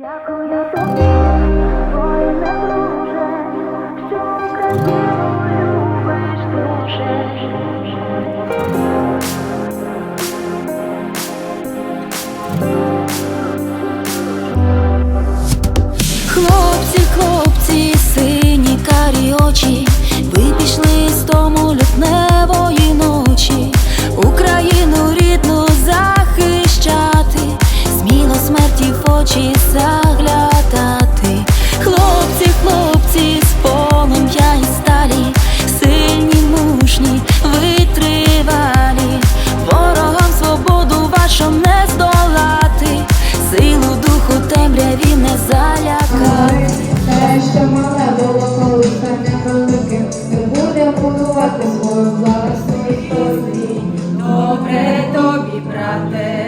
Дякую тобі, воїне друже, що Україну смерті в очі заглядати, хлопці, хлопці, з полум'я і сталі, сильні, мужні, витривалі, ворогам свободу вашу не здолати, силу духу темряві не залякати. Те, що мале було колись стане не буде будувати свою власну історію. Добре тобі, брате.